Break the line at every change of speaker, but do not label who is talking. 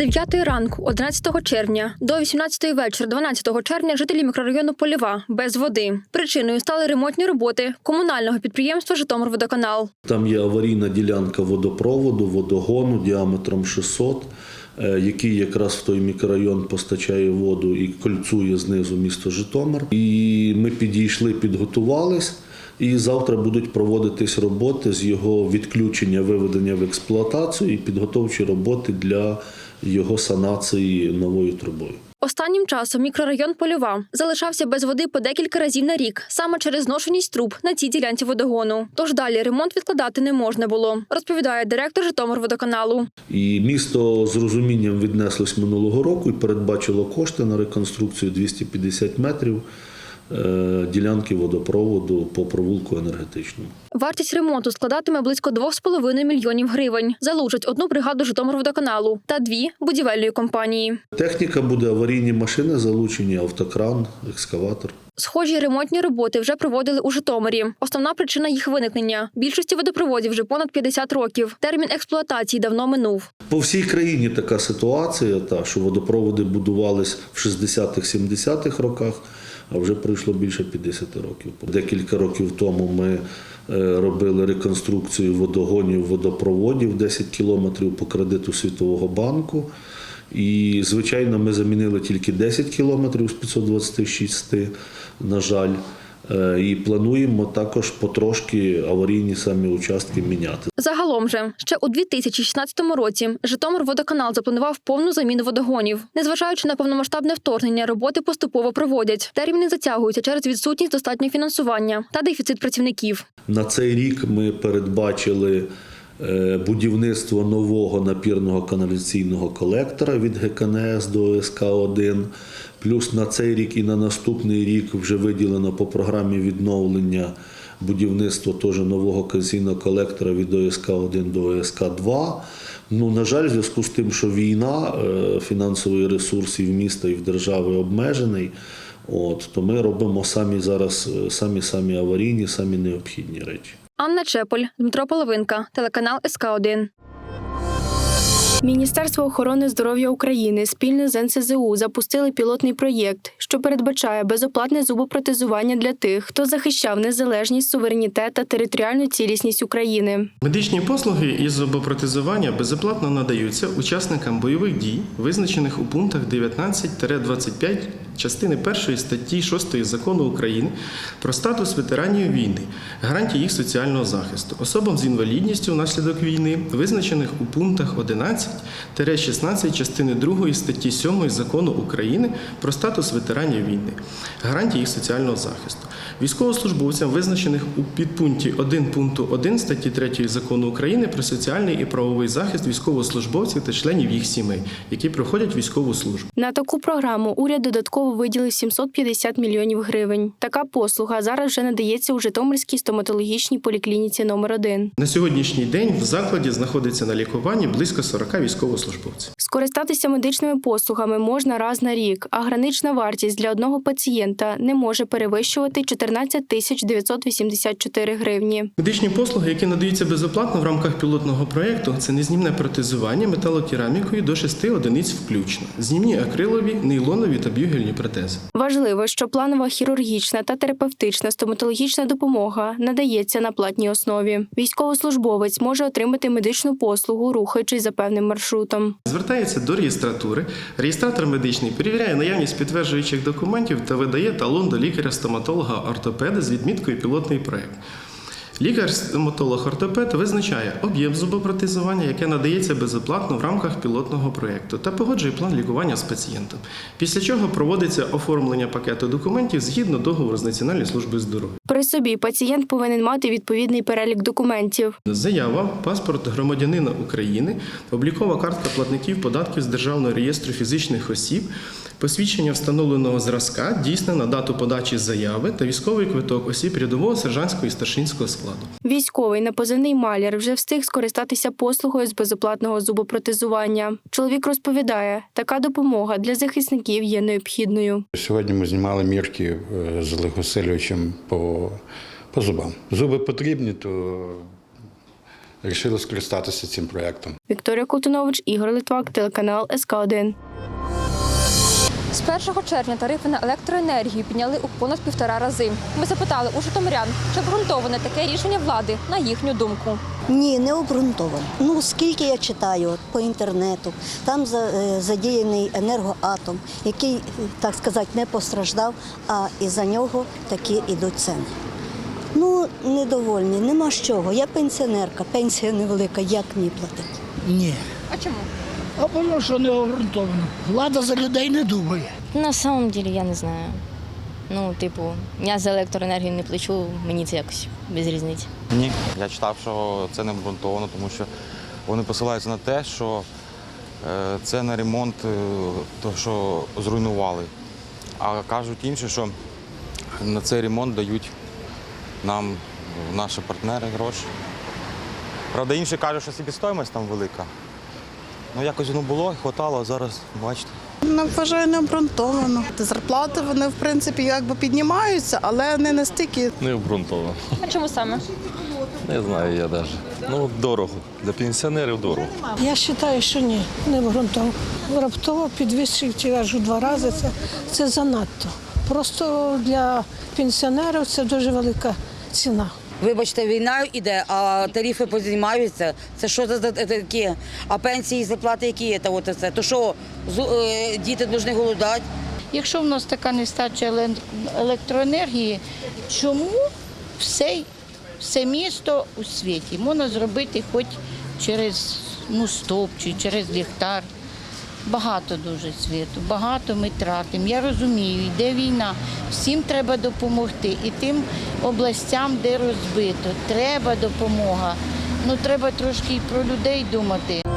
9 ранку, 11 червня, до 18 вечора, 12 червня, жителі мікрорайону Польова без води. Причиною стали ремонтні роботи комунального підприємства Житомирводоканал.
Там є аварійна ділянка водопроводу, водогону діаметром 600, е, який якраз в той мікрорайон постачає воду і кольцує знизу місто Житомир. І ми підійшли, підготувались. І завтра будуть проводитись роботи з його відключення, виведення в експлуатацію і підготовчі роботи для його санації новою трубою.
Останнім часом мікрорайон Польова залишався без води по декілька разів на рік, саме через зношеність труб на цій ділянці водогону. Тож далі ремонт відкладати не можна було, розповідає директор Житомирводоканалу.
І місто з розумінням віднеслось минулого року і передбачило кошти на реконструкцію 250 метрів е, ділянки водопроводу по провулку енергетичному.
Вартість ремонту складатиме близько 2,5 мільйонів гривень. Залучать одну бригаду Житомирводоканалу та дві будівельної компанії.
Техніка буде аварійні машини, залучені автокран, екскаватор.
Схожі ремонтні роботи вже проводили у Житомирі. Основна причина їх виникнення більшості водопроводів вже понад 50 років. Термін експлуатації давно минув.
По всій країні така ситуація, та що водопроводи будувались в 60-х-70-х роках, а вже пройшло більше 50 років. Декілька років тому ми е, робили реконструкцію водогонів, водопроводів 10 кілометрів по кредиту Світового банку. І, звичайно, ми замінили тільки 10 кілометрів з 526, на жаль. Е, І плануємо також потрошки аварійні самі участки міняти.
Загалом же ще у 2016 році Житомирводоканал запланував повну заміну водогонів. Незважаючи на повномасштабне вторгнення, роботи поступово проводять. Терміни затягуються через відсутність достатнього фінансування та дефіцит працівників.
На цей рік ми передбачили будівництво нового напірного каналізаційного колектора від ГКНС до ОСК-1. Плюс на цей рік і на наступний рік вже виділено по програмі відновлення будівництво теж нового каналізаційного колектора від ОСК-1 до ОСК-2. Ну, на жаль, в зв'язку з тим, що війна, е, фінансовий ресурс і в міста, і в держави обмежений. От, то ми робимо самі зараз е, самі самі аварійні, самі необхідні речі.
Анна Чеполь, Дмитро Половинка, телеканал СК 1 Міністерство охорони здоров'я України спільно з НСЗУ запустили пілотний проєкт, що передбачає безоплатне зубопротезування для тих, хто захищав незалежність, суверенітет та територіальну цілісність України.
Медичні послуги із зубопротезування безоплатно надаються учасникам бойових дій, визначених у пунктах 19-25 частини 1 статті 6 закону України про статус ветеранів війни, гарантії їх соціального захисту, особам з інвалідністю внаслідок війни, визначених у пунктах 11-16 частини 2 статті 7 закону України про статус ветеранів війни, гарантії їх соціального захисту. Військовослужбовцям, визначених у підпункті 1 пункту 1 статті 3 закону України про соціальний і правовий захист військовослужбовців та членів їх сімей, які проходять військову службу.
На таку програму уряд додатково виділив 750 мільйонів гривень. Така послуга зараз вже надається у Житомирській стоматологічній поліклініці номер 1
На сьогоднішній день в закладі знаходиться на лікуванні близько 40 військовослужбовців.
Скористатися медичними послугами можна раз на рік, а гранична вартість для одного пацієнта не може перевищувати 14 тисяч 984 гривні.
Медичні послуги, які надаються безоплатно в рамках пілотного проєкту, це незнімне протезування металокерамікою до 6 одиниць включно, знімні акрилові, нейлонові та б'югельні протези.
Важливо, що планова хірургічна та терапевтична стоматологічна допомога надається на платній основі. Військовослужбовець може отримати медичну послугу, рухаючись за певним маршрутом.
Звертається до реєстратури. Реєстратор медичний перевіряє наявність підтверджуючих документів та видає талон до лікаря-стоматолога-ортопеда з відміткою пілотний проект. Лікар-стоматолог-ортопед визначає об'єм зубопротезування, яке надається безоплатно в рамках пілотного проєкту, та погоджує план лікування з пацієнтом. Після чого проводиться оформлення пакету документів згідно договору з Національною службою здоров'я.
При собі пацієнт повинен мати відповідний перелік документів.
Заява, паспорт громадянина України, облікова картка платників податків з Державного реєстру фізичних осіб, посвідчення встановленого зразка, дійсне на дату подачі заяви та військовий квиток осіб рядового, сержантського і старшинського складу.
Військовий на позивний маляр вже встиг скористатися послугою з безоплатного зубопротезування. Чоловік розповідає, така допомога для захисників є необхідною.
Сьогодні ми знімали мірки е, з Олегом по, по зубам. Зуби потрібні, то вирішили скористатися цим проєктом.
Вікторія
Вікторія Колтунович, Ігор Литвак, телеканал СК 1
З 1 червня тарифи на електроенергію підняли у понад півтора рази. Ми запитали у житомирян, чи обґрунтоване таке рішення влади на їхню думку.
Ні, не обґрунтовано. Ну, скільки я читаю по інтернету, там за- е, задіяний енергоатом, який, е, так сказати, не постраждав, а із-за нього такі ідуть ціни. Ну, недовольні, нема з чого. Я пенсіонерка, пенсія невелика, як мені платити?
Ні.
А чому?
А воно що не обґрунтовано. Влада за людей не думає.
На самом деле я не знаю. Ну, типу, я за електроенергію не плачу, мені це якось без різниці.
Ні, я читав, що це не обґрунтовано, тому що вони посилаються на те, що е, це на ремонт е, того, що зруйнували. А кажуть інші, що на цей ремонт дають нам наші партнери гроші. Правда, інші кажуть, що себестоїмость там велика. Ну, якось воно було, хватало, а зараз бачите.
Не вважаю необґрунтовано. Зарплати вони в принципі якби піднімаються, але не настільки.
Не обґрунтовано.
А чому саме?
Не знаю я навіть. Ну, дорого. Для пенсіонерів дорого.
Я вважаю, що ні, не обґрунтовано. Раптово підвищити аж у два рази це, це занадто. Просто для пенсіонерів це дуже велика ціна.
Вибачте, війна йде, а тарифи піднімаються. Це що за таке? А пенсії, зарплати які це? От це? То що, е, діти повинні голодати?
Якщо в нас така нестача електроенергії, чому все, все місто у світі можна зробити хоч через ну, стоп чи через ліхтар? Багато дуже світу, багато ми тратимо. Я розумію, йде війна, всім треба допомогти. І тим областям, де розбито, треба допомога. Ну треба трошки і про людей думати.